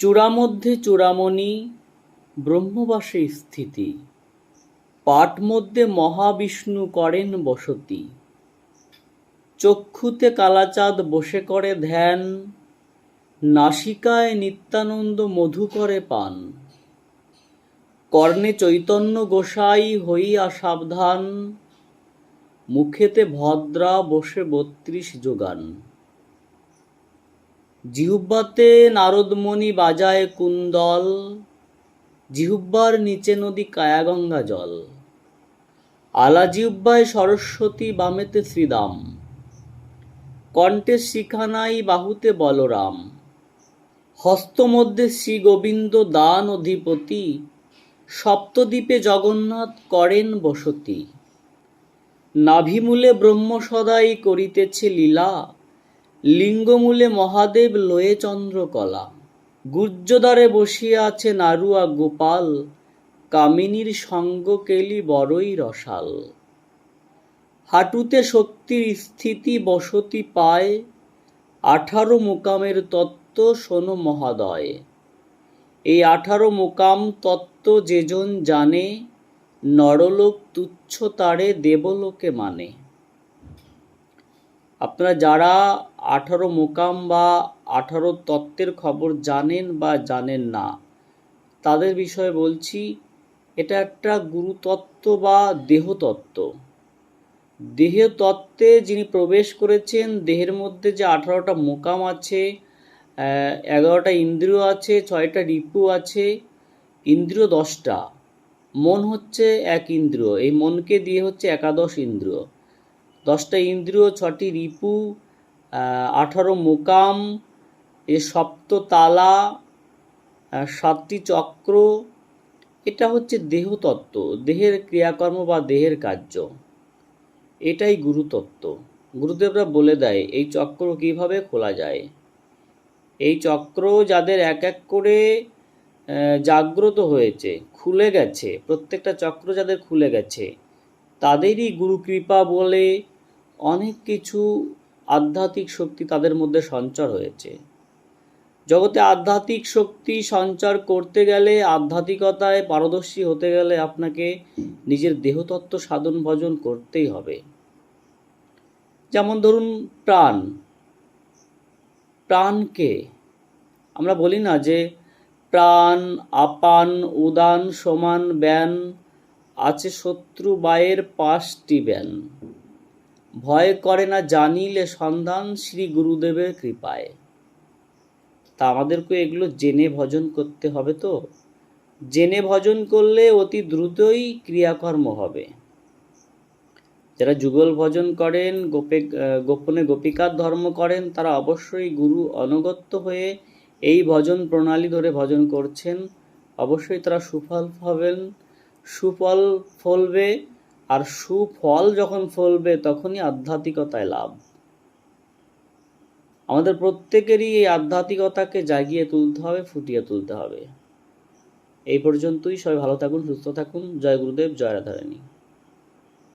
চূড়ামধ্যে চূড়ামণি, ব্রহ্মবাসে স্থিতি। পাট মধ্যে মহাবিষ্ণু করেন বসতি। চক্ষুতে কালাচাঁদ বসে করে ধ্যান, নাসিকায় নিত্যানন্দ মধু করে পান। কর্ণে চৈতন্য গোসাই হইয়া সাবধান, মুখেতে ভদ্রা বসে বত্রিশ যোগান। জিহুব্বাতে নারদমণি বাজায় কুন্দল, জিহুব্বার নিচে নদী কায়াগঙ্গা জল। আলা জিহুব্বায় সরস্বতী বামেতে শ্রীদাম, কণ্ঠে শিখানাই বাহুতে বলরাম। হস্তমধ্যে শ্রী গোবিন্দ দান অধিপতি, সপ্তদ্বীপে জগন্নাথ করেন বসতি। নাভিমূলে ব্রহ্ম সদাই করিতেছে লীলা লিঙ্গমূলে মহাদেব লয়ে চন্দ্রকলা। গুজ্জদ্বারে বসিয়া আছে নারুয়া গোপাল, কামিনীর সঙ্গ কেলি বড়ই রসাল। হাঁটুতে শক্তির স্থিতি বসতি পায়, আঠারো মোকামের তত্ত্ব শোনো মহাদয়। এই আঠারো মোকাম তত্ত্ব যেজন জানে, নরলোক তুচ্ছ তারে দেবলোকে মানে। আপনারা যারা আঠারো মোকাম বা আঠারো তত্ত্বের খবর জানেন বা জানেন না, তাদের বিষয়ে বলছি, এটা একটা গুরুতত্ত্ব বা দেহতত্ত্ব। দেহ তত্ত্বে যিনি প্রবেশ করেছেন, দেহের মধ্যে যে আঠারোটা মোকাম আছে এগারোটা ইন্দ্রিয় আছে, ছয়টা রিপু আছে, ইন্দ্রিয় দশটা, মন হচ্ছে এক ইন্দ্রিয়, এই মনকে দিয়ে হচ্ছে একাদশ ইন্দ্রিয়। দশটা ইন্দ্রিয়, ছটি রিপু আঠারো মোকাম, এ সপ্ত তালা সাতটি চক্র। এটা হচ্ছে দেহতত্ত্ব, দেহের ক্রিয়াকর্ম বা দেহের কার্য। এটাই গুরুতত্ত্ব। গুরুদেবরা বলে দেয়, এই চক্র কীভাবে খোলা যায়? এই চক্র যাদের এক এক করে জাগ্রত হয়েছে, খুলে গেছে, প্রত্যেকটা চক্র যাদের খুলে গেছে, তাদেরই গুরু কৃপা বলে অনেক কিছু আধ্যাত্মিক শক্তি তাদের মধ্যে সঞ্চার হয়েছে। জগতে আধ্যাত্মিক শক্তি সঞ্চার করতে গেলে আধ্যাত্মিকতায় পারদর্শী হতে গেলে আপনাকে নিজের দেহতত্ত্ব সাধন ভজন করতেই হবে। যেমন ধরুন প্রাণ। প্রাণকে আমরা বলি না যে প্রাণ, আপান, উদান, সমান, ব্যান আছে শত্রু বায়ের পাঁচটি ব্যান। ভয় করে না জানিলে সন্ধান শ্রী গুরুদেবের কৃপায়। তা আমাদেরকে এগুলো জেনে ভজন করতে হবে তো? জেনে ভজন করলে অতি দ্রুতই ক্রিয়াকর্ম হবে। যারা যুগল ভজন করেন, গোপে, গোপনে গোপিকার ধর্ম করেন, তারা অবশ্যই গুরু অনুগত্য হয়ে এই ভজন প্রণালী ধরে ভজন করছেন। অবশ্যই তারা সুফল পাবেন, সুফল ফলবে। আর সুফল যখন ফলবে, তখনই আধ্যাত্মিকতায় লাভ। আমাদের প্রত্যেকেরই এই আধ্যাত্মিকতাকে জাগিয়ে তুলতে হবে, ফুটিয়ে তুলতে হবে। এই পর্যন্তই। সবাই ভালো থাকুন, সুস্থ থাকুন। জয় গুরুদেব, জয় রাধারানী।